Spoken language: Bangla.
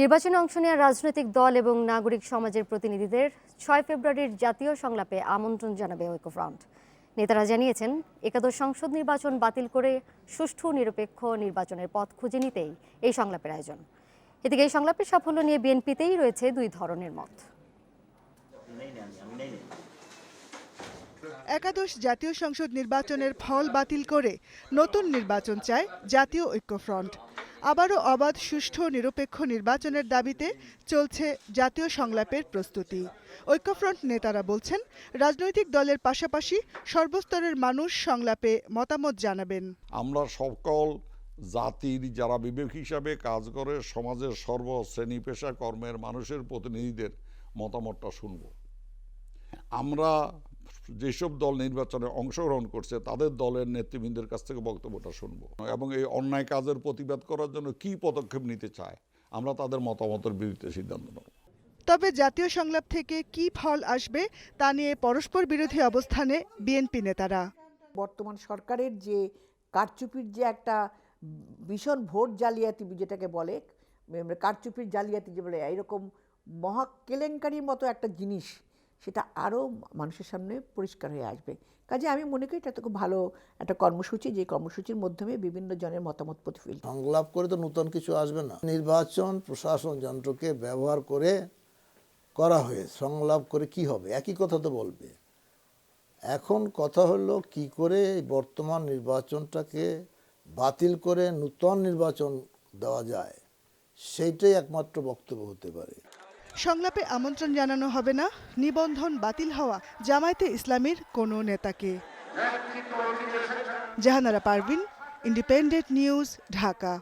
নির্বাচনে অংশ নেওয়া রাজনৈতিক দল এবং নাগরিক সমাজের প্রতিনিধিদের ছয় ফেব্রুয়ারির জাতীয় সংলাপে আমন্ত্রণ জানাবে ঐক্যফ্রন্ট। নেতারা জানিয়েছেন, একাদশ সংসদ নির্বাচন বাতিল করে সুষ্ঠু, নিরপেক্ষ নির্বাচনের পথ খুঁজে নিতেই এই সংলাপের আয়োজন। এদিকে এই সংলাপের সাফল্য নিয়ে বিএনপিতেই রয়েছে দুই ধরনের মত। একাদশ জাতীয় সংসদ নির্বাচনের ফল বাতিল করে নতুন নির্বাচন চায় জাতীয় ঐক্যফ্রন্ট। আবারও অবাধ, সুষ্ঠু নিরপেক্ষ নির্বাচনের দাবিতে চলছে জাতীয় সংলাপের প্রস্তুতি। ঐক্যফ্রন্ট নেতারা বলছেন, রাজনৈতিক দলের পাশাপাশি সর্বস্তরের মানুষ সংলাপে মতামত জানাবেন। আমরা সকল জাতির যারা বিবেক হিসাবে কাজ করে, সমাজের সর্ব শ্রেণি পেশা কর্মের মানুষের প্রতিনিধিদের মতামতটা শুনব। আমরা যেসব দল নির্বাচনে অংশগ্রহণ করছে তাদের দলের নেতৃবৃন্দের কাছ থেকে বক্তব্যটা শুনব। এবং এই অন্যায় কাজের প্রতিবাদ করার জন্য কি পদক্ষেপ নিতে চায় আমরা তাদের মতামতের বিরুদ্ধে সিদ্ধান্ত নেব। তবে জাতীয় সংলাপ থেকে কি ফল আসবে তা নিয়ে পরস্পর বিরোধী অবস্থানে বিএনপি নেতারা। বর্তমান সরকারের যে কারচুপির যে একটা ভীষণ ভোট জালিয়াতি যেটাকে বলে কারচুপির জালিয়াতি যে বলে এরকম মহা কেলেঙ্কারির মতো একটা জিনিস সেটা আরও মানুষের সামনে পরিষ্কার হয়ে আসবে। কাজে আমি মনে করি এটা তো খুব ভালো একটা কর্মসূচি, যে কর্মসূচির মাধ্যমে বিভিন্ন জনের মতামত প্রতিফলিত সংলাপ করে তো নতুন কিছু আসবে না। নির্বাচন প্রশাসন যন্ত্রকে ব্যবহার করে করা হয়ে, সংলাপ করে কি হবে? একই কথা তো বলবে। এখন কথা হলো কি করে বর্তমান নির্বাচনটাকে বাতিল করে নূতন নির্বাচন দেওয়া যায়, সেইটাই একমাত্র বক্তব্য হতে পারে। সংলাপে আমন্ত্রণ জানানো হবে না। নিবন্ধন বাতিল হওয়া জামায়াতে ইসলামীর কোন নেতাকে। Jahanara Parvin, Independent News, Dhaka.